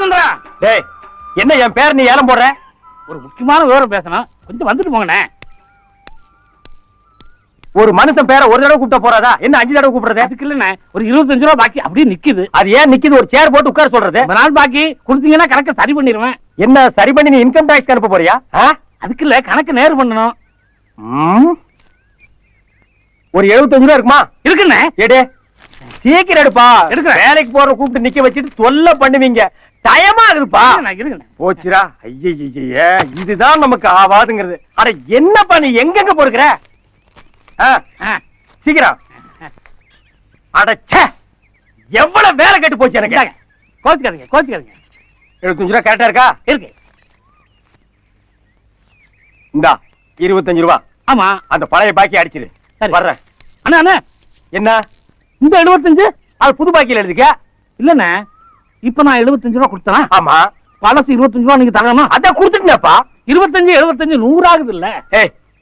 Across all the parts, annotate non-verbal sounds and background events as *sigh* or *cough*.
சுந்தரா? டேய் என்ன என் பேர் நீ ஏலம் போடுற? ஒரு முக்கியமான விவரம் பேசணும் கொஞ்சம் வந்துட்டு போங்கண்ணே. ஒரு மனுஷன் பேரை ஒரு தடவை கூப்பிட்ட போறாதா? என்ன அஞ்சு தடவை கூப்பிடுறது? அதுக்கு இல்லண்ணே ஒரு இருபத்தஞ்சு ரூபா பாக்கி அப்படியே நிக்குது. அது ஏன் நிக்குது? ஒரு சேர் போட்டு உட்கார சொல்றது? நாள் பாக்கி கொடுத்தீங்கன்னா கணக்கை சரி பண்ணிடுவேன் என்ன சரி பண்ணி நீ இன்கம் டாக்ஸ் அனுப்ப போறியா? அதுக்கு இல்ல கணக்கு நேர் பண்ணணும். ஒரு எழுபத்தஞ்சு ரூபா இருக்குமா? இருக்குண்ணே. எடு. சீக்கிரம் எடுப்பா. எடுக்கிறேன். வேலைக்கு போற கூப்பிட்டு நிக்க வச்சுட்டு தொல்லை பண்ணுவீங்க. டயமா இருக்குப்பா போச்சுரா ஐயய்ய இதுதான் நமக்கு ஆவாதுங்கிறது. அட என்னப்பா நீ எங்கெங்க போடுக்கிற சீக்கிரம். அடச்சே எவ்வளவு வேலை கெட்டு போச்சு எனக்கு. கோச்சுக்காதீங்க கோச்சுக்காதீங்க. எழுபத்தஞ்சு ரூபா கரெக்டா இருக்கா? இருக்கு. இந்தா இருபத்தஞ்சு ரூபா. ஆமா. அந்த பழைய பாக்கி அடிச்சிரு. சரி. வர்றேன். அண்ணா அண்ணா. என்ன? இந்த எழுபத்தஞ்சு அது புது பாக்கியில எழுதிக்க? இல்லண்ணே. இப்ப நான் எழுபத்தஞ்சு ரூபா கொடுத்தேனா? ஆமா. பழசு இருபத்தஞ்சு ரூபா நீங்க தரணுமா? அதான் கொடுத்துட்டேப்பா இருபத்தஞ்சு எழுபத்தஞ்சு நூறு ஆகுது இல்ல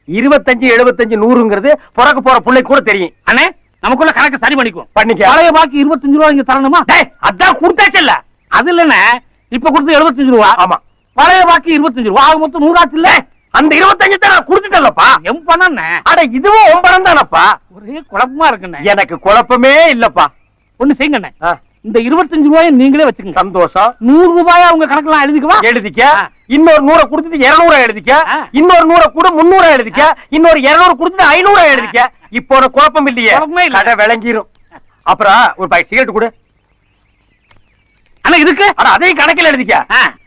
இருபத்தஞ்சு எழுபத்தஞ்சு நூறுங்கிறது பிறக்க போற பிள்ளை கூட தெரியும். அண்ணே நமக்குள்ள கணக்கு சரி பண்ணிக்குவோம். பண்ணிக்க. பழைய பாக்கி இருபத்தஞ்சு ரூபா நீங்க தரணுமா? அதான் கொடுத்தாச்சல்ல அது இல்லண்ணே இப்ப கொடுத்து எழுபத்தஞ்சு ரூபா. ஆமா. பழைய பாக்கி இருபத்தஞ்சு ரூபா. ஆக மொத்தம் நூறாச்சு இல்ல அந்த இருபத்தஞ்சு தான் நான் கொடுத்துட்டேன்லப்பா. எம் பண்ணண்ணே. அட இதுவும் ஒன்பரம் தானப்பா. ஒரே குழப்பமா இருக்குண்ணே. எனக்கு குழப்பமே இல்லப்பா. ஒண்ணு செய்யுங்கண்ணே. இந்த இருபத்தஞ்சு ரூபாயை நீங்களே வச்சுக்கோங்க. சந்தோஷம். நூறு ரூபாயா உங்க கணக்கெல்லாம் எழுதிக்குவா? எழுதிக்க. இன்னொரு நூறை கொடுத்துட்டு இருநூறு எழுதிக்க. இன்னொரு நூறை கூட முன்னூறு எழுதிக்க. இன்னொரு இருநூறு கொடுத்துட்டு ஐநூறு எழுதிக்க. இப்போ உனக்கு குழப்பம் இல்லையே. கடை விளங்கிரும். அப்புறம் ஒரு பாக்கெட் சிகரெட் கொடு. அண்ணா இதுக்கு? அட அதையும் கணக்கில் எழுதிக்க.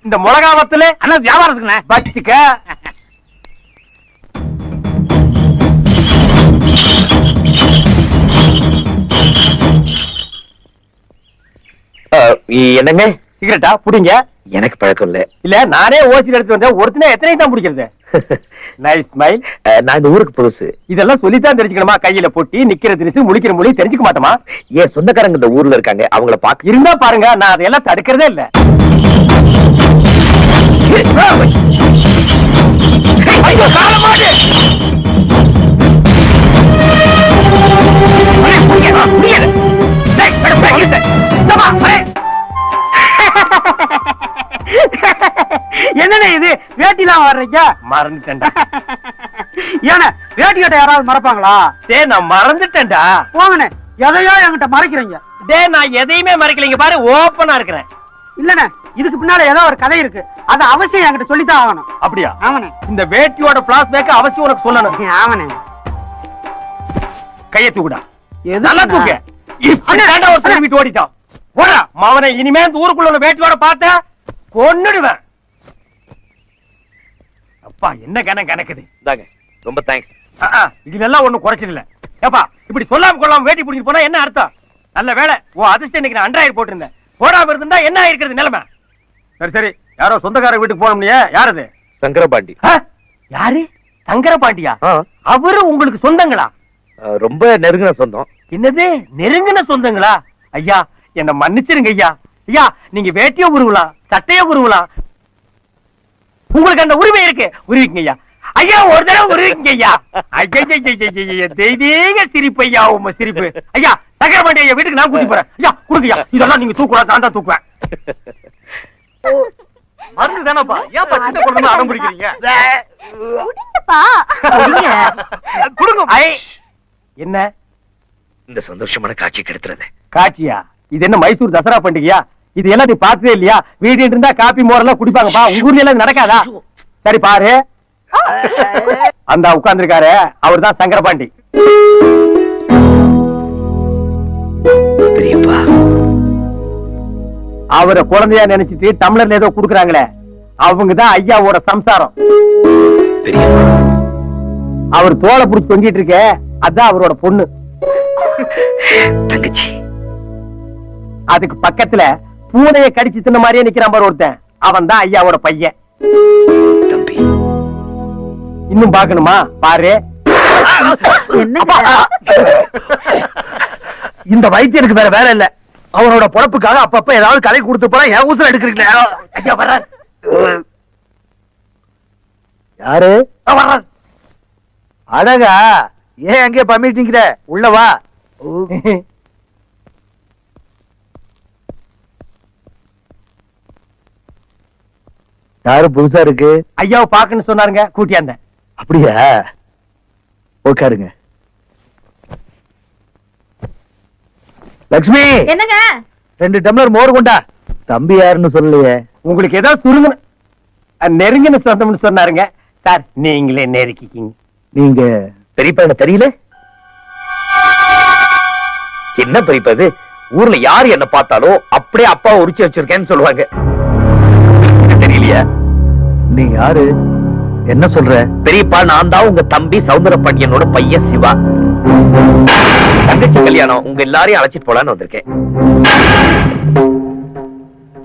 இந்த மிளகாவத்துல அண்ணா வியாபாரத்துக்குண்ணே. வச்சுக்க. என்னங்க? சிகரெட்டா? புடிங்க. எனக்கு பழக்கம் இல்ல. இல்ல நானே ஓசியில் எடுத்து வந்தேன். ஒருத்தனே எத்தனை தான் பிடிக்கிறது. *laughs* நைஸ் ஸ்மைல் நான் இந்த ஊருக்கு புதுசு. இதெல்லாம் சொல்லித்தான் தெரிஞ்சுக்கணுமா? கையில பொட்டி நிக்கிற திரிசு முழிக்கிற மொழி தெரிஞ்சுக்க மாட்டோமா? என் சொந்தக்காரங்க இந்த ஊர்ல இருக்காங்க. அவங்கள பாக்க இருந்தா பாருங்க நான் அதையெல்லாம் தடுக்கிறதே இல்ல. ஐயோ, காலமாடு! என்னண்ணே இது? வேட்டிலாம் வர்றீங்க மறந்துட்டேன்டா. *laughs* ஏண்ணே வேட்டி கட்ட யாராவது மறப்பாங்களா? டேய் நான் மறந்துட்டேன்டா. போங்கண்ணே எதையோ என்கிட்ட மறைக்கிறீங்க. டேய் நான் எதையுமே மறைக்கலைங்க பாரு ஓப்பனா இருக்கிறேன். இல்லண்ணே இதுக்கு பின்னால ஏதோ ஒரு கதை இருக்கு. அது அவசியம் என்கிட்ட சொல்லித்தான் ஆகணும். அப்படியா? ஆமாண்ணே. இந்த வேட்டியோட பிளாஸ்பேக் அவசியம் உனக்கு சொல்லணும். *laughs* ஆமாண்ணே. கையை தூக்குடா? நல்லா தூக்கு. இப்படி ஒரு ஓடிட்டான் போடா மவனை இனிமே இந்த ஊருக்குள்ள வேட்டியோட பார்த்த கொன்னுடுவேன். அப்பா என்ன கணக்கு கணக்குது? இந்தாங்க ரொம்ப தேங்க்ஸ் ஆ, ஆ, இதுல எல்லாம் ஒண்ணும் குறைச்சது இல்ல ஏப்பா இப்படி சொல்லாம கொள்ளாம வேட்டி பிடிச்சிட்டு போனா என்ன அர்த்தம்? நல்ல வேலை ஓ அதிர்ஷ்டம் இன்னைக்கு நான் அன்றாயிரம் போட்டிருந்தேன். போடாம இருந்தா என்ன ஆயிருக்கிறது நிலைமை? சரி சரி. யாரோ சொந்தக்கார வீட்டுக்கு போனோம்னியே யார் அது சங்கரபாண்டி? யாரு? சங்கர பாண்டியா ஆ, அவரு உங்களுக்கு சொந்தங்களா? ரொம்ப நெருங்கின சொந்தம். என்னது? நெருங்கின சொந்தங்களா? ஐயா என்ன மன்னிச்சிருங்க ஐயா. ஐயா நீங்க வேட்டிய உருவலாம் சட்டைய உருவலாம் உங்களுக்கு அந்த உரிமை இருக்கு. உருவிங்க ஐயா. ஐயா ஒரு தடவை உருவிங்க ஐயா. ஐயா தெய்வீக சிரிப்பு ஐயா உங்க சிரிப்பு. ஐயா சக்கரபாண்டி ஐயா வீட்டுக்கு நான் கூட்டி போறேன். ஐயா கொடுங்க ஐயா. இதெல்லாம் நீங்க தூக்கூடாது நான் தான் தூக்குவேன். மருந்து தானப்பா? ஏன்ப்பா சின்ன குழந்தை அடம் பிடிக்கிறீங்க? கொடுங்க. ஐ. என்ன? இந்த சந்தோஷமான காட்சி கெடுத்துறது காட்சியா? இது என்ன மைசூர் தசரா பண்டிகையா? இது எல்லாம் நீ பார்த்ததே இல்லையா? வீடு இருந்தா காப்பி மோரெல்லாம் குடிப்பாங்கப்பா உங்க ஊர்ல எல்லாம் நடக்காதா? சரி பாரு. அந்த உட்கார்ந்திருக்காரு. அவர் தான் சங்கரபாண்டி. பெரியப்பா. அவரை குழந்தையா நினைச்சிட்டு டம்ளர்ல ஏதோ குடுக்குறாங்களே. அவங்க தான் ஐயாவோட சம்சாரம். பெரியப்பா. அவர் தோலை புடிச்சு தொங்கிட்டு இருக்க. அதான் அவரோட பொண்ணு. தங்கச்சி. அதுக்கு பக்கத்துல பூனையை கடிச்சு தின்ன மாதிரியே நிக்கிறான் பாரு ஒருத்தன். அவன் தான் ஐயாவோட பையன். தம்பி. இன்னும் பாக்கணுமா பாரு. இந்த வைத்தியருக்கு வேற வேலை இல்ல. அவனோட பொழப்புக்காக அப்பப்ப ஏதாவது கதை கொடுத்து போனா என் ஊசல் எடுக்கிறீங்களே. யாரு? அழகா ஏன் அங்கே பம்மிட்டீங்கிற உள்ள வா. யாரு புதுசா இருக்கு? ஐயாவை பாக்கன்னு சொன்னாருங்க கூட்டியாந்தேன் அப்படியா? உட்காருங்க. லக்ஷ்மி! என்னங்க? ரெண்டு டம்ளர் மோர் கொண்டா. தம்பி யாருன்னு சொல்லலையே. உங்களுக்கு ஏதோ சுருங்கன நெருங்கின சொந்தம்னு சொன்னாருங்க. சார் நீங்களே நெருக்கிக்கிங்க. நீங்க பெரியப்பா என்ன தெரியல? என்ன பெரியப்பா இது? ஊர்ல யார் என்ன பார்த்தாலும் அப்படியே அப்பா உரிச்சு வச்சிருக்கேன்னு சொல்லுவாங்க. தெரியலையா. நீ யாரு? என்ன சொல்ற? பெரியப்பா நான் தான் உங்க தம்பி சவுந்தர பாண்டியனோட பையன் சிவா. தங்கச்சி கல்யாணம் உங்க எல்லாரையும் அழைச்சிட்டு போலான்னு வந்திருக்கேன்.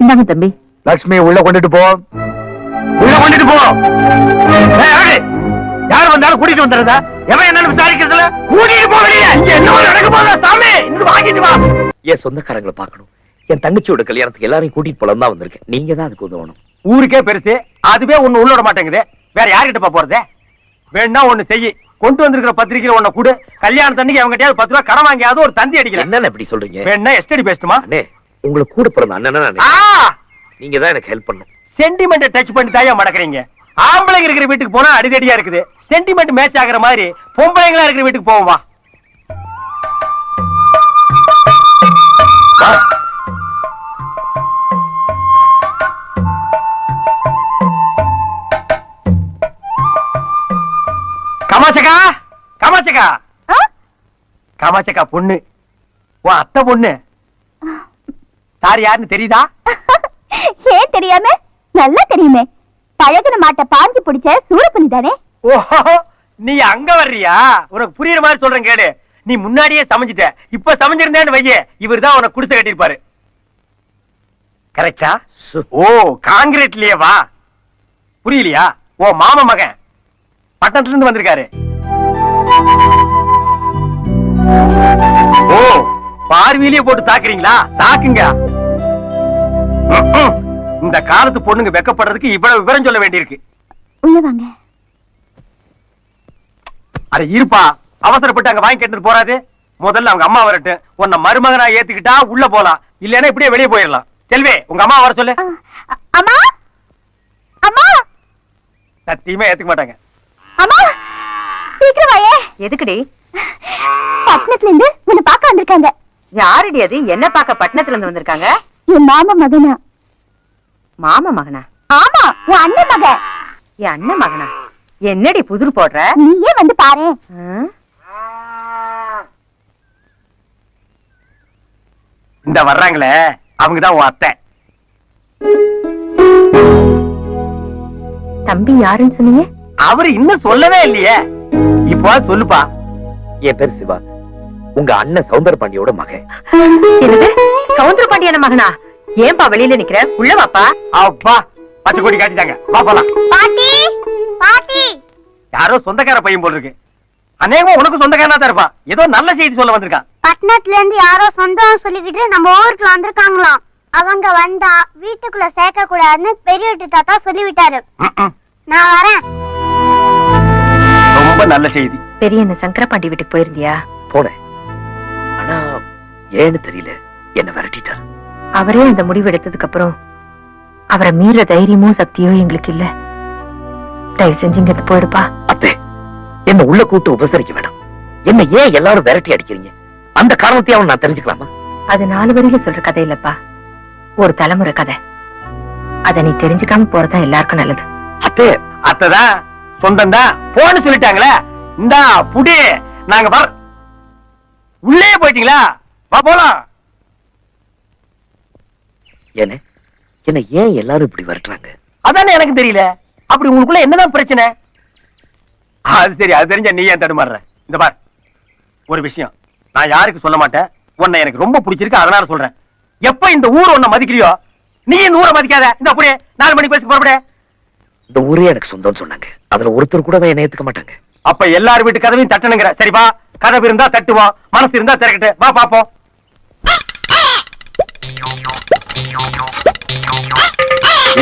இந்தாங்க தம்பி. லக்ஷ்மி உள்ள கொண்டுட்டு போ. உள்ள கொண்டுட்டு போ. யார் வந்தாலும் கூட்டிட்டு வந்துடுறதா? எவன் என்னன்னு விசாரிக்கிறதுல? கூட்டிட்டு போ வெளியே. இங்க என்ன நடக்க போதா சாமி வாங்கிட்டு வா. என் சொந்தக்காரங்களை பார்க்கணும்? என் தங்கச்சியோட கல்யாணத்துக்கு எல்லாரையும் கூட்டிட்டு போலாம் தான் வந்திருக்கேன். நீங்க தான் அதுக்கு உதவணும். ஊருக்கே பெருசு. அதுவே ஒண்ணு உள்ள விட மாட்டேங்குது. வேற யார்கிட்ட போறது? வேணா ஒண்ணு செய்யி. கொண்டு வந்திருக்கிற பத்திரிக்கையில ஒண்ணு கூடு. கல்யாணத்தன்னைக்கு அவங்க பத்து ரூபா கடன் வாங்கியாவது ஒரு தந்தி அடிக்கிறேன் என்னன்னு இப்படி சொல்றீங்க? வேணா எஸ்டடி பேசட்டுமா? அண்ணே உங்களை கூட பிறந்த அண்ணனா நீங்க தான் எனக்கு ஹெல்ப் பண்ணும் சென்டிமெண்ட் டச் பண்ணி தாயா மடக்குறீங்க. ஆம்பளைங்க இருக்கிற வீட்டுக்கு போனா அடிதடியா இருக்குது. சென்டிமெண்ட் மேட்ச் ஆகுற மாதிரி பொம்பளைங்களா இருக்கிற வீட்டுக்கு போவோம்? காமாட்சக்கா காமாட்சக்கா காமாட்சக்கா பொண்ணு. உன் அத்தை பொண்ணு. சார் யாருன்னு தெரியுதா? *laughs* ஏன் தெரியாம? நல்லா தெரியுமே. பழகுன மாட்ட பாஞ்சு பிடிச்ச சூரப்பனி தானே? ஓஹோ நீ அங்க வர்றியா? உனக்கு புரியுற மாதிரி சொல்றேன் கேடு நீ முன்னாடியே சமைஞ்சிட்ட. இப்ப சமைஞ்சிருந்தேன்னு வையே இவர் தான் உனக்கு குடிசை கட்டியிருப்பாரு. கரெக்டா. ஓ காங்கிரீட்லயே வா. புரியலையா? ஓ மாமா மகன். பட்டணத்துல இருந்து வந்திருக்காரு. ஓ பார்வையிலேயே போட்டு தாக்குறீங்களா? தாக்குங்க. இந்த காலத்து பொண்ணுங்க வெக்கப்படுறதுக்கு இவ்வளவு விவரம் சொல்ல வேண்டியிருக்கு. அட இருப்பா. அவசரப்பட்டு அங்க வாங்கி கேட்டு போறாது. முதல்ல அவங்க அம்மா வரட்டும். உன்னை மருமகனா ஏத்துக்கிட்டா உள்ள போலாம். இல்லைன்னா இப்படியே வெளியே போயிடலாம். செல்வி உங்க அம்மா வர சொல்லு. அம்மா? அம்மா? சத்தியமா ஏத்துக்க மாட்டாங்க. அம்மா சீக்கிரம் வாயே எதுக்குடி? பட்டணத்துல இருந்து உன்னை பார்க்க வந்திருக்காங்க. யாருடி அது? என்ன பார்க்க பட்டணத்துல இருந்து வந்திருக்காங்க? என் மாமா மகனா. மாமா மகனா? ஆமா உன் அண்ணன் மகன் என் அண்ணன் மகனா? என்னடி புதிர் போடுற? நீயே வந்து பாரு? இந்த வர்றாங்களே அவங்கதான் உன் அத்தை. தம்பி யாருன்னு சொன்னீங்க அவரு இன்னும் சொல்லவே இல்லையே. இப்போ சொல்லுப்பா. என் பேர் சிவா. உங்க அண்ணன் சவுந்தர பாண்டியோட மகன். என்னது? சவுந்தர பாண்டியன மகனா? ஏன்பா வெளியில நிக்கிற? உள்ள வாப்பா. அப்பா பத்து கோடி காட்டிட்டாங்க. வா போலாம். பாட்டி பாட்டி. யாரோ சொந்தக்கார பையன் போல் இருக்கு. அநேகம் உனக்கு சொந்தக்காரனா தான் இருப்பான் ஏதோ நல்ல செய்தி சொல்ல வந்திருக்கான். பட்டணத்துல இருந்து யாரோ சொந்தம் சொல்லிக்கிட்டு நம்ம ஊருக்கு வந்திருக்காங்களாம். அவங்க வந்தா வீட்டுக்குள்ள சேர்க்க கூடாதுன்னு பெரிய வீட்டு தாத்தா சொல்லிவிட்டாரு. நான் வரேன். ரொம்ப நல்ல செய்தி. பெரிய என்ன சங்கரபாண்டி வீட்டுக்கு போயிருந்தியா? போனேன். ஆனா ஏன்னு தெரியல. என்ன விரட்டிட்டார். அவரே அந்த முடிவு எடுத்ததுக்கு அப்புறம் அவரை மீற தைரியமும் சக்தியும் எங்களுக்கு இல்ல. தயவு செஞ்சு இங்க போயிடுப்பா. அத்தே என்ன உள்ள கூட்டு உபசரிக்க வேணாம். என்ன ஏன் எல்லாரும் விரட்டி அடிக்கிறீங்க? அந்த காரணத்தையாவும் நான் தெரிஞ்சுக்கலாமா? அது நாலு வரியில சொல்ற கதை இல்லப்பா. ஒரு தலைமுறை கதை. அத நீ தெரிஞ்சுக்காம போறதா எல்லாருக்கும் நல்லது. அத்தே அத்தைதான். சொந்தம் தான் போன்னு சொல்லிட்டாங்களே. இந்தா புடி நாங்க வர உள்ளே போயிட்டீங்களா? வா போலாம். என்ன? என்ன ஏன் எல்லாரும் இப்படி விரட்டுறாங்க? அதானே எனக்கு தெரியல. அப்படி உங்களுக்குள்ள என்னதான் பிரச்சனை? அது சரி அது தெரிஞ்ச நீ ஏன் தடுமாறுற? இந்த பார் ஒரு விஷயம். நான் யாருக்கு சொல்ல மாட்டேன்? உன்னை எனக்கு ரொம்ப பிடிச்சிருக்கு அதனால சொல்றேன். எப்ப இந்த ஊர் உன்னை மதிக்கலையோ நீ இந்த ஊரை மதிக்காத. இந்த அப்படியே நாலு மணி பேசி புறப்படு இந்த ஊரே எனக்கு சொந்தம்னு சொன்னாங்க. அதுல ஒருத்தர் கூட என்ன ஏத்துக்க மாட்டாங்க. அப்ப எல்லார் வீட்டு கதவையும் தட்டணுங்கிற. சரிப்பா கதவு இருந்தா தட்டுவோம் மனசு இருந்தா திறக்கட்டு. வா பாப்போம்.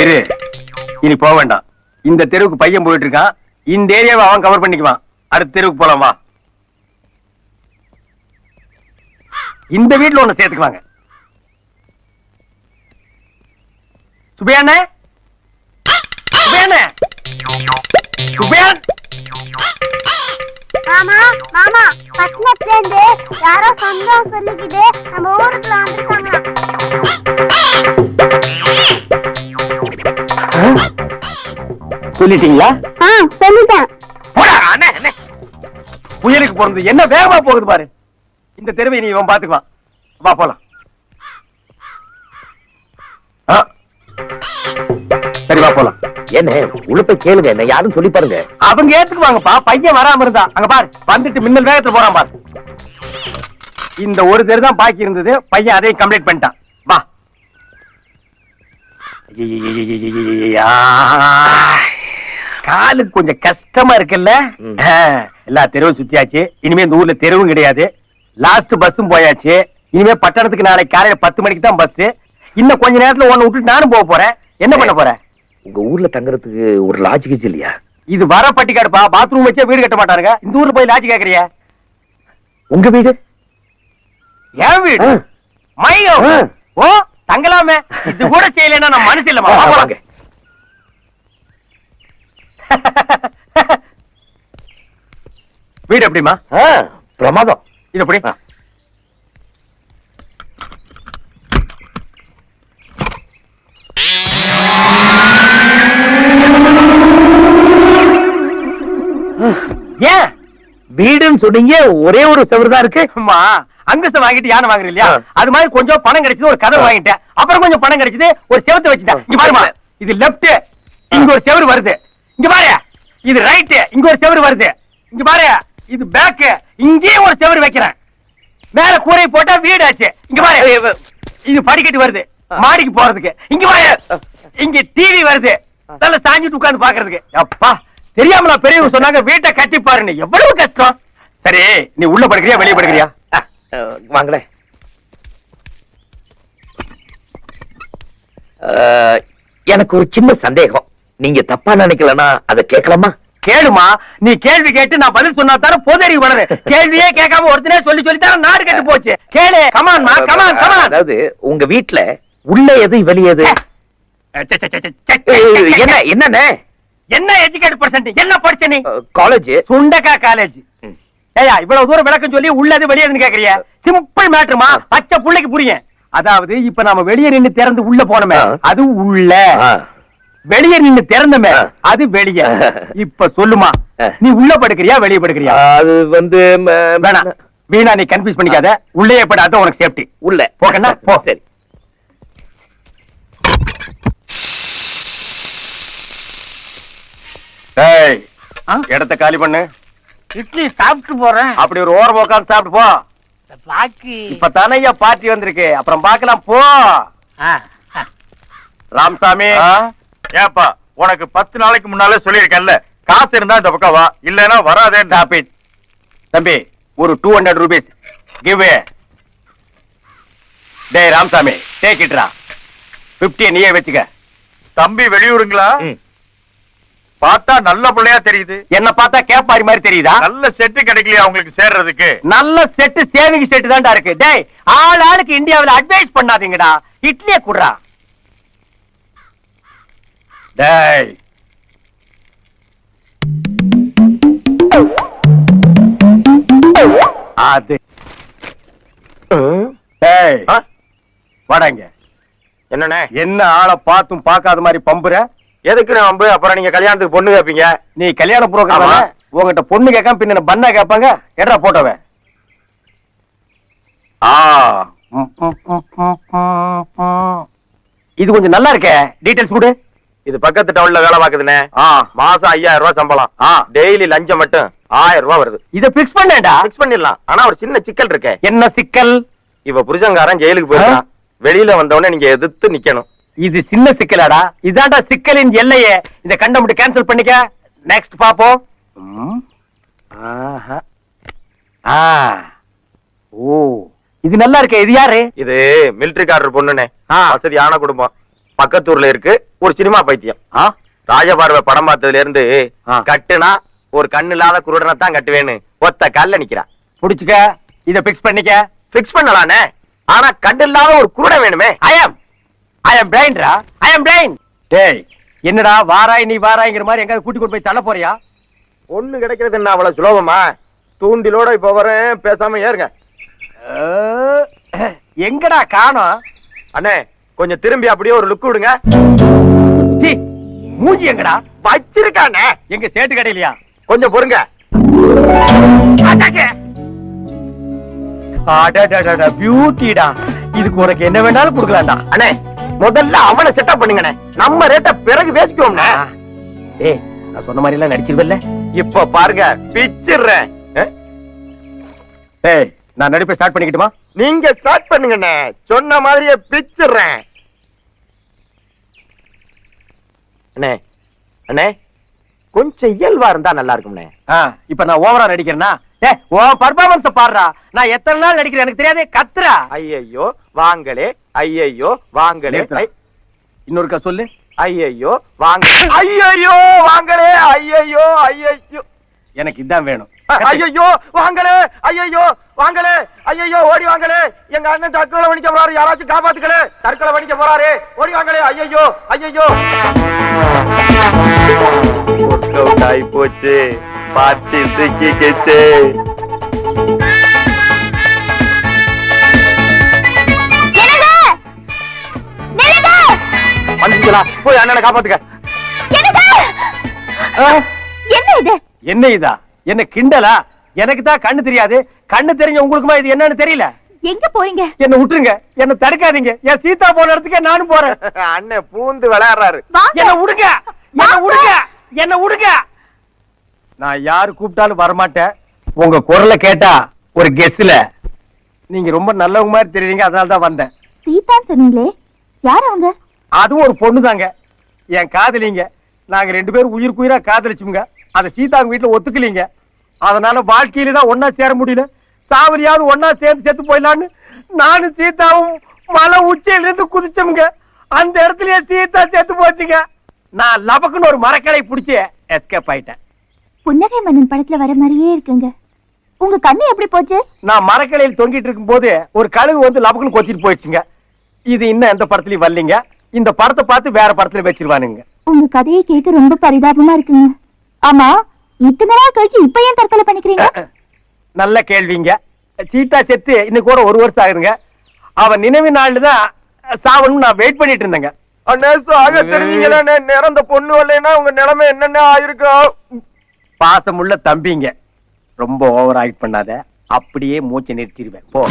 இரு. இனி போக வேண்டாம். இந்த தெருவுக்கு பையன் போயிட்டு இருக்கான் இந்த ஏரியாவை அவன் கவர் பண்ணிக்குவான். அடுத்த தெருவுக்கு போலாம் வா. இந்த வீட்டுல ஒண்ணு சேர்த்துக்குவாங்க. சுபையாண்ணே சுப்பையன் மாமா மாமா பட்டணத்துல இருந்து யாரோ சொந்தம் சொல்லிக்கிட்டு நம்ம ஊருக்குள்ள வந்திருக்காங்க. சொல்லிட்டீங்களா? ஆ சொல்லிட்டேன். போடா, அண்ணே, அண்ணே. புயலுக்கு பிறந்து என்ன வேகமா போகுது பாரு. இந்த தெருவை நீ இவன் பாத்துக்குவான் வா போலாம். சரி வா போலாம். என்ன? போய் கேளுங்க என்ன யாரும் சொல்லி பாருங்க. அவங்க ஏத்துக்குவாங்கப்பா. பையன் வராம இருந்தா அங்க பாரு. வந்துட்டு மின்னல் வேகத்துல போறான் பாரு. இந்த ஒரு தெரு தான் பாக்கி இருந்தது. பையன் அதையும் கம்ப்ளீட் பண்ணிட்டான். வா. காலுக்கு கொஞ்சம் கஷ்டமா இருக்குல்ல? எல்லா தெருவும் சுத்தியாச்சு. இனிமே இந்த ஊர்ல தெருவும் கிடையாது. லாஸ்ட் பஸ்ஸும் போயாச்சு. இனிமே பட்டணத்துக்கு நாளைக்கு காலையில பத்து மணிக்கு தான் பஸ் இன்னும் கொஞ்ச நேரத்துல ஒண்ணு விட்டுட்டு நானும் போக போறேன். என்ன பண்ண போறேன் உங்க ஊர்ல தங்குறதுக்கு ஒரு லாட்ஜ் கிச்சு இல்லையா? இது வர பட்டிக்காடுப்பா. பாத்ரூம் வச்சே வீடு கட்ட மாட்டாருங்க இந்த ஊர்ல போய் லாட்ஜ் கேக்குறிய? உங்க வீடு? ஏன் வீடு? ஆ. ஓ தங்கலாமே. இது கூட செய்யலைன்னா நம்ம மனசு இல்லமா வாங்க. வீடு எப்படிமா பிரமாதம். இது எப்படி? ஏன் வீடுன்னு சொன்னீங்க ஒரே ஒரு செவரு தான் இருக்கு. அம்மா அங்கசம் வாங்கிட்டு யானை வாங்குற இல்லையா. அது மாதிரி கொஞ்சம் பணம் கிடைச்சது ஒரு கதவு. வாங்கிட்டேன். அப்புறம் கொஞ்சம் பணம் கிடைச்சது ஒரு செவத்தை வச்சுட்டேன். இங்க பாருமா இது லெப்ட் இங்க ஒரு செவரு வருது. இங்க பாரு இது ரைட் இங்க ஒரு செவரு வருது. இங்க பாரு இது பேக் இங்கேயும் ஒரு செவரு வைக்கிறேன். மேல கூரை போட்டா வீடு ஆச்சு. இங்க பாரு இது படிக்கட்டு வருது. மாடிக்கு போறதுக்கு. இங்க இங்க டிவி வருது. நல்ல சாஞ்சிட்டு உட்கார்ந்து பாக்குறதுக்கு அப்பா தெரியாமலா பெரியவங்க சொன்னாங்க வீட்டை கட்டி பாருன்னு. எவ்வளவு கஷ்டம். சரி நீ உள்ள படுக்கிறியா வெளியே படுக்கிறியா? ஆ, எனக்கு ஒரு சின்ன சந்தேகம். நீங்க தப்பா நினைக்கலனா அதை கேட்கலாமா? கேளுமா. நீ கேள்வி கேட்டு நான் பதில் சொன்னா தானே பொதறிவு வளரு *laughs* கேள்வியே கேட்காம ஒருத்தனே சொல்லி சொல்லி தானே நாடு கெட்டு போச்சு. கேளு. கமான் கமான் கமான் அதாவது உங்க வீட்ல உள்ள எது வெளிய எது ஏய், என்ன என்ன எஜுகேட் பர்சன்ட் என்ன படிச்ச நீ? காலேஜ் சுண்டக்கா காலேஜ் ஏயா இவ்வளவு தூரம் விளக்கம் சொல்லி உள்ளது வெளியேன்னு கேக்குறிய? சிம்பிள் மேட்டருமா பச்சை புள்ளைக்கு புரியும் அதாவது இப்ப நாம வெளியே நின்னு திறந்து உள்ள போனோமே. அது உள்ள. வெளியே நின்னு திறந்தமே. அது வெளியே. இப்ப சொல்லுமா. நீ உள்ள படுக்கிறியா வெளியே படுக்கிறியா? அது வந்து ம, வேணாம். வீணா நீ கன்ஃபியூஸ் பண்ணிக்காத. உள்ளே படாத உனக்கு சேஃப்டி உள்ள. போகண்ணா, போ. சரி. ஏய் இடத்த காலி பண்ணு. இட்லி சாப்பிட்டு போறேன். அப்படி ஒரு ஓரம் உட்காந்து சாப்பிட்டு போ. பாக்கி இப்ப தானையா பார்ட்டி வந்திருக்கு. அப்புறம் பார்க்கலாம் போ. ராமசாமி. ஏப்பா உனக்கு பத்து நாளைக்கு முன்னாலே சொல்லியிருக்கேன்ல. காசு இருந்தா இந்த பக்கம் வா. இல்லைன்னா வராதே it. தம்பி ஒரு டூ ஹண்ட்ரட் ருபீஸ் கிவ் டேய் ராமசாமி டேக் இட்ரா பிப்டியை நீயே வச்சுக்க. தம்பி வெளியூருங்களா. பார்த்தா நல்ல பிள்ளையா தெரியுது. என்ன பார்த்தா கேப்பாரி மாதிரி தெரியுதா? நல்ல செட்டு கிடைக்கலையா உங்களுக்கு சேர்றதுக்கு? நல்ல செட்டு சேவிங் செட்டு தான்டா இருக்கு. டேய் ஆள் ஆளுக்கு இந்தியாவுல அட்வைஸ் பண்ணாதீங்கடா. இட்லியே குடுறா. டேய். அது. டேய்? வாடாங்க என்னண்ணே? என்ன ஆளை பார்த்தும் பார்க்காத மாதிரி பம்புற? எதுக்கு நம்பு அப்புறம் நீங்க கல்யாணத்துக்கு பொண்ணு கேப்பீங்க? நீ கல்யாண புரோகிராம். உங்ககிட்ட பொண்ணு கேட்காம பின்ன பண்ணா கேட்பாங்க? எட்ரா போட்டோவே. ஆ. இது கொஞ்சம் நல்லா இருக்கே. டீடைல்ஸ் கொடு. இது பக்கத்து டவுன்ல வேலை பாக்குதுண்ணே ஆ. மாசம் ஐயாயிரம் ரூபாய் சம்பளம். ஆ. டெய்லி லஞ்சம் மட்டும் ஆயிரம் ரூபாய் வருது. இத பிக்ஸ் பண்ணேன்டா. ஃபிக்ஸ் பண்ணிடலாம். ஆனா ஒரு சின்ன சிக்கல் இருக்கே. என்ன சிக்கல்? இவ புருஷங்காரன் ஜெயிலுக்கு போயிருக்கான். வெளியில வந்தவொடனே நீங்க எதிர்த்து நிக்கணும். இது சின்ன சிக்கலாடா. இதான்டா சிக்கலின் எல்லையே. இந்த கண்டம் மட்டும் கேன்சல் பண்ணிக்க. நெக்ஸ்ட் பாப்போம். ஆ. ஓ. இது நல்லா இருக்கே. இது யாரு? இது மிலிட்டரிக்காரர் பொண்ணுனே. வசதியான குடும்பம். பக்கத்தூர்ல இருக்கு. ஒரு சினிமா பைத்தியம். ராஜபார்வை படம் பார்த்ததுல இருந்து. கட்டுனா ஒரு கண்ணு இல்லாத குருடனை தான் கட்டுவேன்னு ஒத்த கல்ல நிக்கிறா. புடிச்சுக்க. இத பிக்ஸ் பண்ணிக்க. பிக்ஸ் பண்ணலானே. ஆனா கண்ணு இல்லாத ஒரு குருடன் வேணுமே. ஐ அம் ஐ அம் பிளைண்ட்ரா ஐ அம் பிளைண்ட் டேய் என்னடா வாராய் நீ வாராய்ங்கிற மாதிரி எங்க கூட்டி கொண்டு போய் தள்ள போறியா? பொண்ணு கிடைக்கிறது என்ன அவ்வளவு சுலபமா? தூண்டிலோட இப்ப வரேன் பேசாம ஏறுங்க. எங்கடா காணோம்? அண்ணே கொஞ்சம் திரும்பி அப்படியே ஒரு லுக் விடுங்க. சீ, மூஞ்சி எங்கடா? வச்சிருக்கானே எங்க சேட்டு கடையிலயா? கொஞ்சம் பொறுங்க. பியூட்டிடா இதுக்கு உனக்கு என்ன வேணாலும் கொடுக்கலாம்டா. அண்ணே முதல்ல அவனை செட்டப் பண்ணுங்கண்ணே. நம்ம ரேட்ட பிறகு பேசிக்குவோம்ண்ணே. ஏய் நான் சொன்ன மாதிரி எல்லாம் நடிச்சிருவல்ல? இப்ப பாருங்க பிச்சிடுறேன். ஏய் நான் நடிப்பை ஸ்டார்ட் பண்ணிக்கிட்டுமா? நீங்க ஸ்டார்ட் பண்ணுங்கண்ணே. சொன்ன மாதிரியே பிச்சிடுறேன். அண்ணே அண்ணே கொஞ்சம் இயல்பா இருந்தா நல்லா இருக்கும்ண்ணே. இப்ப நான் ஓவரா நடிக்கிறேன்னா உன் பர்ஃபார்மன்ஸ் பாடுறா. நான் எத்தனை நாள் நடிக்கிறேன்? எனக்கு தெரியாதே கத்துறா. ஐயையோ வாங்களே ஐயையோ வாங்களே. இன்னொருக்கா சொல்லு. ஐயையோ வாங்க ஐயையோ வாங்களே ஐயையோ ஐயையோ. எனக்கு இதான் வேணும். ஐயையோ வாங்களே ஐயையோ வாங்களே ஐயையோ ஓடி வாங்களே. எங்க அண்ணன் தற்கொலை பண்ணிக்க போறாரு. யாராச்சும் காப்பாத்துக்களே தற்கொலை பண்ணிக்க போறாரு. ஓடி வாங்களே ஐயையோ ஐயையோ. போச்சு. நில்லுங்க வந்துங்களா போய் அண்ணனை காப்பாத்துக்க. என்ன இது? என்ன இதா? என்ன கிண்டலா? எனக்கு தான் கண்ணு தெரியாது. கண்ணு தெரிஞ்ச உங்களுக்குமா இது என்னன்னு தெரியல. எங்க போறீங்க? என்ன விட்டுருங்க. என்ன தடுக்காதீங்க. என் சீதா போன இடத்துக்கே நானும் போறேன். அண்ணன் பூந்து விளையாடுறாரு. என்ன விடுங்க என்ன. விடுங்க என்ன விடுங்க நான் யாரு கூப்பிட்டாலும் வரமாட்டேன். உங்க குரலை கேட்டா ஒரு கெஸ்ல நீங்க ரொம்ப நல்லவங்க மாதிரி தெரியுறீங்க அதனால தான் வந்தேன். சீதான் சொன்னீங்களே யார் அவங்க? அதுவும் ஒரு பொண்ணு தாங்க என் காதலிங்க. நாங்க ரெண்டு பேரும் உயிருக்கு உயிரா காதலிச்சுங்க அதை சீதாங்க வீட்டுல ஒத்துக்கலீங்க. அதனால வாழ்க்கையில தான் ஒன்னா சேர முடியல. சாவரியாவது ஒன்னா சேர்ந்து செத்து போயிடலான்னு நானும் சீதாவும் மலை உச்சியில இருந்து குதிச்சோம்ங்க. அந்த இடத்துலயே சீதா செத்து போச்சுங்க. நான் லபக்குன்னு ஒரு மரக்கடை பிடிச்சி எஸ்கேப் ஆயிட்டேன். புன்னகை மன்னன் படத்துல வர மாதிரியே இருக்குங்க. உங்க கண்ணு எப்படி போச்சு? நான் மரக்கடையில் தொங்கிட்டு இருக்கும்போது ஒரு கழுகு வந்து லபக்குன்னு கொத்திட்டு போயிடுச்சுங்க. இது இன்னும் எந்த படத்துலயும் வரலீங்க. இந்த படத்தை பார்த்து வேற படத்துல வச்சிருவானுங்க. உங்க கதையை கேட்க ரொம்ப பரிதாபமா இருக்குங்க. ஆமா இத்தனை நாள் கழிச்சு இப்ப ஏன் தற்கொலை பண்ணிக்கிறீங்க? நல்ல கேள்விங்க. சீதா செத்து இன்னைக்கு கூட ஒரு வருஷம் ஆகுதுங்க அவன் நினைவு நாள்ல தான் சாவணும் நான் வெயிட் பண்ணிட்டு இருந்தேங்க. அண்ணே சாக தெரிஞ்சீங்களே நிறந்த பொண்ணு வரலைன்னா உங்க நிலைமை என்னென்ன ஆயிருக்கும்? பாசமுள்ள தம்பிங்க. ரொம்ப ஓவர் ஆக்ட் பண்ணாத. அப்படியே மூச்சை நிறுத்திடுவேன். போ?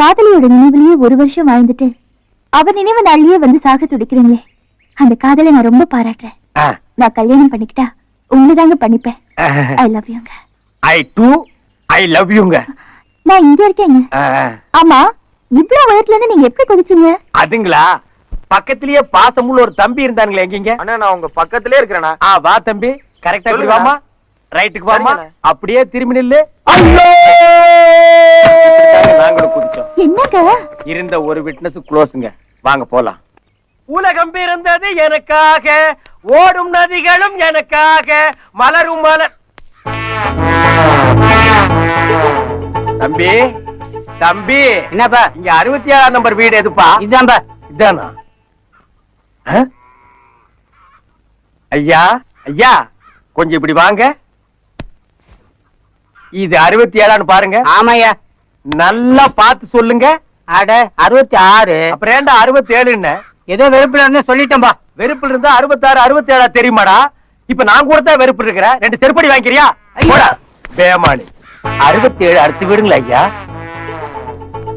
காதலியோட நினைவுலயே ஒரு வருஷம் வாழ்ந்துட்டு அவர் நினைவு நாள்லயே வந்து சாக துடிக்கிறீங்களே. அந்த காதலை நான் ரொம்ப பாராட்டுறேன். நான் கல்யாணம் பண்ணிக்கிட்டா உண்மைதாங்க பண்ணிப்பேன். ஐ லவ் யூங்க ஐ டூ ஐ லவ் யூங்க நான் இங்க இருக்கேங்க. ஆமா இவ்வளவு உயரத்துல இருந்து நீங்க எப்படி குதிச்சீங்க? அதுங்களா? பக்கத்திலேயே பாசமுள்ள ஒரு தம்பி இருந்தானுங்களே எங்கீங்க? அண்ணா நான் உங்க பக்கத்திலே இருக்கிறேண்ணா. ஆ வா தம்பி. கரெக்டா இப்படி. வாமா ரைட்டுக்கு வாமா. அப்படியே திரும்பி நில்லு. ஐயோ! நாங்களும் குதிச்சோம் என்னங்க இருந்த ஒரு விட்னஸ் க்ளோஸ்ங்க வாங்க போலாம். உலகம் பிறந்தது எனக்காக ஓடும் நதிகளும் எனக்காக மலரும் மலர் தம்பி தம்பி. என்னப்பா? இங்க அறுபத்தி ஏழாம் நம்பர் வீடு எதுப்பா? இதான்பா. இதானா? ஐயா ஐயா கொஞ்சம் இப்படி வாங்க. இது அறுபத்தி ஏழான்னு பாருங்க. ஆமாய்யா. நல்லா பார்த்து சொல்லுங்க. அட அறுபத்தி ஆறு அப்புறம் ஏன்டா அறுபத்தி ஏழுன்னு ஏதோ வெறுப்புல இருந்து சொல்லிட்டேன்பா வெறுப்புல இருந்தா அறுபத்தாறு அறுபத்தி ஏழா தெரியுமாடா? இப்ப நான் கூட தான் வெறுப்பு இருக்கிறேன் ரெண்டு செருப்படி வாங்கிக்கிறியா? பேமானி. அறுபத்தி ஏழு அடுத்து விடுங்களா ஐயா.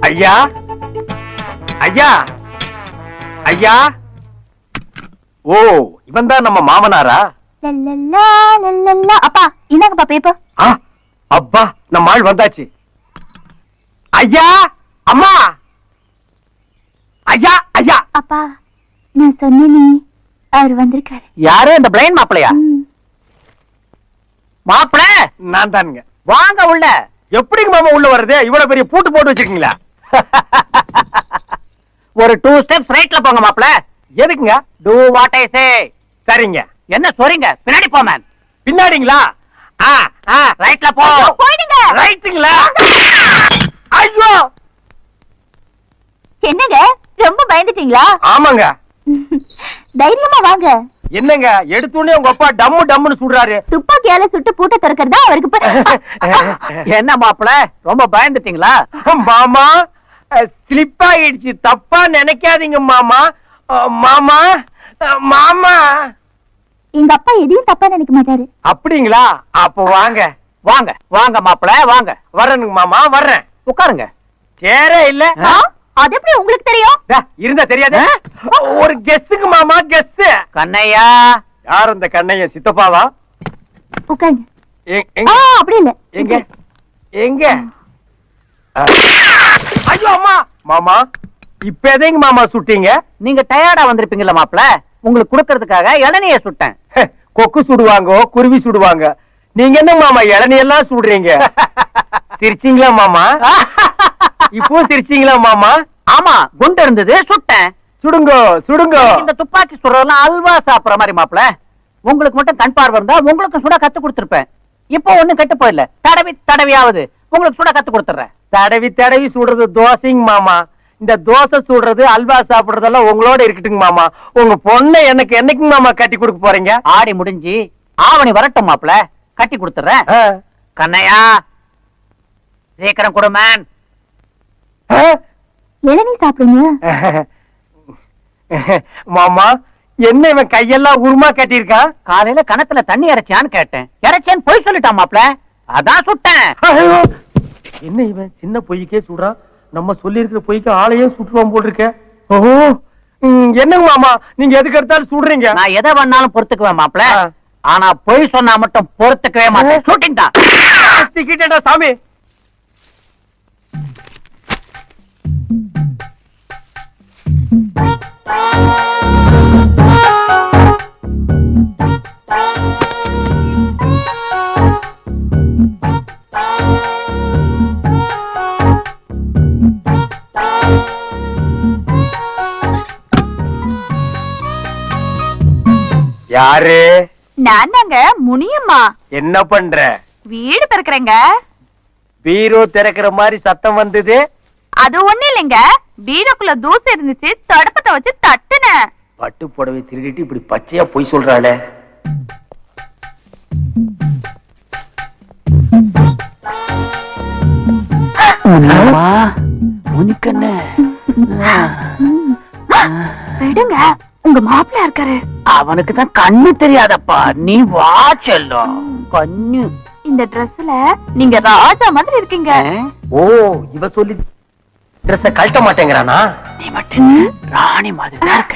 ஐயா. ஐயா. ஐயா. ஓ இவன் தான் நம்ம மாமனாரா. அப்பா இந்தாங்கப்பா பேப்பர் அப்பா நம்ம ஆள் வந்தாச்சு. ஐயா அம்மா! ஐயா ஐயா! அப்பா நான் சொன்னேனே அவர் வந்திருக்காரு. யாரு? இந்த பிளைன் மாப்பிளையா. மாப்பிள நான் தானுங்க. வாங்க உள்ள. எப்படிங்க மாமா உள்ள வருது இவ்வளவு பெரிய பூட்டு போட்டு வச்சிருக்கீங்களா? *laughs* ஒரு டூ ஸ்டெப்ஸ் ரைட்ல போங்க மாப்பிள. எதுக்குங்க? டூ வாட் ஐ சே சரிங்க. என்ன சொல்றீங்க பின்னாடி போ மேன் பின்னாடிங்களா? ஆ ஆ ரைட்ல போ. போயிடுங்க. ரைட்டுங்களா ஐயோ! என்னங்க? ரொம்ப பயந்துட்டீங்களா? ஆமாங்க. தைரியமா வாங்க. என்னங்க? எடுத்தோடனே உங்க அப்பா டம்மு டம்முன்னு சுடுறாரு துப்பாக்கியால சுட்டு பூட்ட திறக்கிறதா அவருக்கு *laughs* என்ன மாப்பிள? ரொம்ப பயந்துட்டீங்களா? மாமா ஸ்லிப் ஆயிடுச்சு. தப்பா நினைக்காதீங்க மாமா. மாமா? மாமா? எங்க அப்பா எதையும் தப்பா நினைக்க மாட்டாரு. அப்படிங்களா? அப்ப வாங்க. வாங்க. வாங்க மாப்பிள வாங்க. வரணுங்க மாமா. வர்றேன். உட்காருங்க. சேரே இல்ல? அது எப்படி உங்களுக்கு தெரியும்? இருந்தா தெரியாது. ஒரு கெஸ்ஸுக்கு மாமா கெஸ் கண்ணையா? யார் இந்த கண்ணைய சித்தப்பாவா? உட்காருங்க. அப்படி இல்ல. எங்க? எங்க. ஐயோ அம்மா! மாமா இப்ப எதைங்க மாமா சுட்டீங்க? நீங்க டயர்டா வந்திருப்பீங்கல்ல மாப்பிள? உங்களுக்கு கொடுக்கறதுக்காக இளநிய சுட்டேன். கொக்கு சுடுவாங்க குருவி சுடுவாங்க. நீங்க என்ன மாமா இளநீ எல்லாம் சுடுறீங்க? சிரிச்சீங்களா மாமா? இப்போ சிரிச்சீங்களா மாமா? ஆமா குண்டு இருந்தது சுட்டேன். சுடுங்க சுடுங்க. இந்த துப்பாக்கி சுடுறதெல்லாம் அல்வா சாப்பிடுற மாதிரி மாப்பிள. உங்களுக்கு மட்டும் கண் பார்வை இருந்தா உங்களுக்கு சுட கத்து கொடுத்திருப்பேன். இப்போ ஒண்ணும் கெட்டு போயிடல தடவி தடவியாவது. உங்களுக்கு சுட கத்து கொடுத்துறேன் தடவி தடவி சுடுறது தோசைங்க மாமா. இந்த தோசை சுடுறது அல்வா சாப்பிடுறதெல்லாம் உங்களோட இருக்கட்டுங்க மாமா. உங்க பொண்ணை எனக்கு என்னைக்குங்க மாமா கட்டி கொடுக்க போறீங்க? ஆடி முடிஞ்சு ஆவணி வரட்டும் மாப்பிள. கட்டி கொடுத்துறேன். கண்ணையா? சீக்கிரம் கொடு மேன் ஆ? இளநீ சாப்பிடுங்க *laughs* மாமா என்ன இவன் கையெல்லாம் உருமா கட்டியிருக்கான் காலையில கணத்துல தண்ணி இறைச்சியான்னு கேட்டேன். இறைச்சேன்னு பொய் சொல்லிட்டான் மாப்பிள. அதான் சுட்டேன்! என்ன இவன்? சின்ன பொய்க்கே சுடுறான் நம்ம சொல்லி இருக்கிற பொய்க்கு ஆளையே சுட்டுவான் போல் இருக்க ஓஹோ என்னங்க மாமா நீங்க எதுக்கு எடுத்தாலும் சுடுறீங்க? நான் எதை வேணாலும் பொறுத்துக்குவேன் மாப்பிள. ஆ. ஆனா பொய் சொன்னா மட்டும் பொறுத்துக்கவே மாட்டேன். ஷூட்டிங் தான். சாமி? யாரு? நான் தாங்க முனியம்மா. என்ன பண்ற? வீடு பிறக்கிறேங்க பீரோ திறக்கிற மாதிரி சத்தம் வந்தது? அது ஒண்ணு இல்லைங்க. பீரோக்குள்ள தூசு இருந்துச்சு தடுப்பத்தை வச்சு தட்டுனேன். பட்டு புடவை திருடிட்டு இப்படி பச்சையா பொய் சொல்றாளே. உனக்கண்ணு விடுங்க. உங்க மாப்பிள்ள இருக்காரு. அவனுக்கு தான் கண்ணு தெரியாதப்பா. நீ வா செல்லம். கண்ணு. இந்த Dressல நீங்க ராஜா மாதிரி இருக்கீங்க. ஓ இவ சொல்லி ட்ரெஸ்ஸ கழட்ட மாட்டேங்கிறானா? நீ மட்டும் ராணி மாதிரி இருக்க.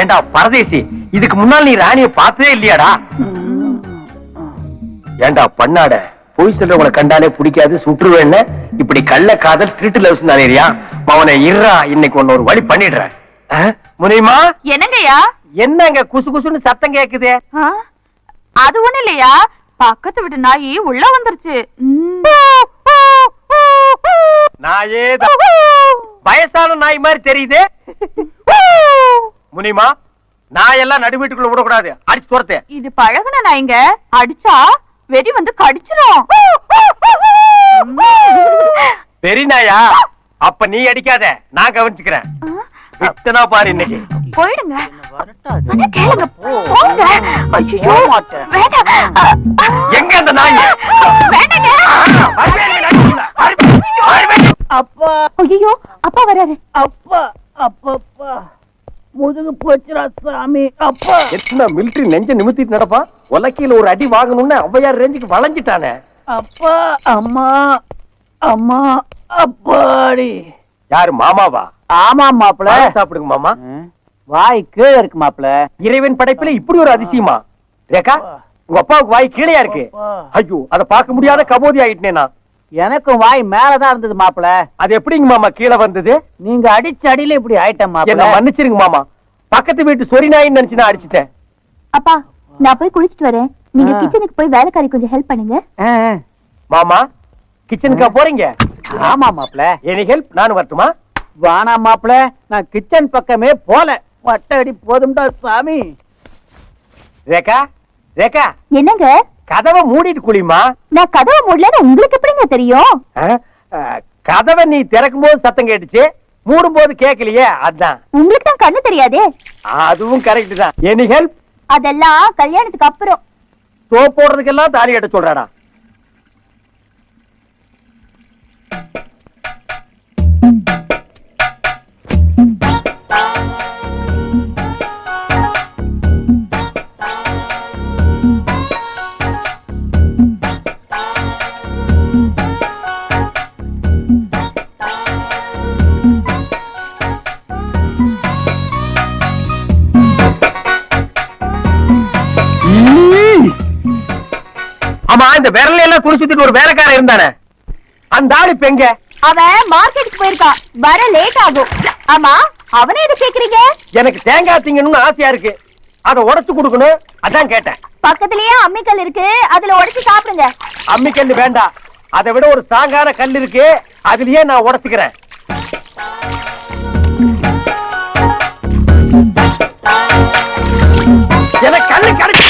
ஏண்டா பரதேசி இதுக்கு முன்னால் நீ ராணிய பார்த்ததே இல்லையாடா? ஏண்டா பண்ணாட பொய் சொல்றவங்களை கண்டாலே பிடிக்காது சுற்றுவேன்னு இப்படி கள்ள காதல் திருட்டு லவ்ஸ் தானேரியா அவனை இருறா இன்னைக்கு ஒன்னு ஒரு வழி பண்ணிடுறேன். ஆ? முனியுமா என்னங்கய்யா? என்னங்க குசு குசுன்னு சத்தம் கேக்குதே? அது ஒண்ணு இல்லையா? பக்கத்து வீட்டு நாயி உள்ள வந்துருச்சு. நாயே வயசான நாய் மாதிரி தெரியுது. முனிமா நாயெல்லாம் நடு வீட்டுக்குள்ள விடக்கூடாது. அடிச்சு துரத்து. இது பழகுன நாய்ங்க. அடிச்சா வெடி வந்து கடிச்சிரும். பெரிய நாயா அப்ப நீ அடிக்காத. நான் கவனிச்சுக்கிறேன். வித்தனா பாரு இன்னைக்கு. போயிடுங்க. அண்ணா, கேளுங்க. போங்க. ஐயோ வேண்டாம். எங்க அந்த நாய்? அப்பா ஐயோ. அப்பா. வராரு. அப்பா அப்பப்பா. முதுகு போச்சுடா சாமி. அப்பா. எத்தனை மிலிட்டரி நெஞ்ச நிமித்திட்டு நடப்பா? உலக்கையில ஒரு அடி வாங்கணும்னு ஔவையார் ரேஞ்சுக்கு வளைஞ்சிட்டானே. அப்பா அம்மா. அம்மா. அப்பாடி. யாரு மாமாவா? ஆமா மாப்பிள. சாப்பிடுங்க மாமா. வாய் கீழே இருக்கு மாப்பிள. இறைவன் படைப்புல இப்படி ஒரு அதிசயமா? ரேகா உங்க அப்பாவுக்கு வாய் கீழையா இருக்கு? ஐயோ அத பார்க்க முடியாத கபோதி ஆயிட்டேனே நான். எனக்கும் வாய் மேலதான் இருந்தது மாப்பிள. அது எப்படிங்க மாமா கீழே வந்தது? நீங்க அடிச்ச அடியில இப்படி ஆயிட்டேன் என்ன மாப்பிள மன்னிச்சிருங்க மாமா. பக்கத்து வீட்டு சொரி நாயின்னு நினைச்சு நான் அடிச்சிட்டேன். அப்பா நான் போய் குளிச்சிட்டு வரேன். நீங்க. கிச்சனுக்கு போய் வேலைக்காரி கொஞ்சம் ஹெல்ப் பண்ணுங்க. மாமா கிச்சனுக்கா போறீங்க? ஆமா மாப்பிள. எனி ஹெல்ப் நான் வரட்டுமா? வானா மாப்பிள நான் கிச்சன் பக்கமே போல. வட்ட அடி போதும்டா சாமி. ரேகா ரேகா. என்னங்க? கதவை மூடிட்டு குளிமா நான் கதவை மூடலன்னு உங்களுக்கு எப்படிங்க தெரியும்? கதவை நீ திறக்கும் போது சத்தம் கேட்டுச்சு மூடும் போது கேட்கலையே அதான். உங்களுக்கு தான் கண்ணு தெரியாதே? அதுவும் கரெக்ட் தான். எனி ஹெல்ப் அதெல்லாம் கல்யாணத்துக்கு அப்புறம். சோப் போடுறதுக்கெல்லாம் தாலி கட்ட சொல்றாடா. ஆமா இந்த விரல எல்லாம் குடிச்சுட்டு ஒரு வேலைக்காரன் இருந்தானே. அந்த ஆளு இப்ப எங்க? அவன் மார்க்கெட்டுக்கு போயிருக்கான். வர லேட் ஆகும். ஆமா அவனை எது கேக்குறீங்க? எனக்கு தேங்காய் திங்கணும்னு ஆசையா இருக்கு. அத உடைச்சு கொடுக்கணும். அதான் கேட்டேன். பக்கத்திலேயே அம்மிக்கல் இருக்கு. அதுல உடைச்சு சாப்பிடுங்க. அம்மிக்கல் வேண்டாம் அதை விட ஒரு தாங்கான கல் இருக்கு. அதுலயே நான் உடைச்சுக்கிறேன். எனக்கு கல்லு கிடைச்சு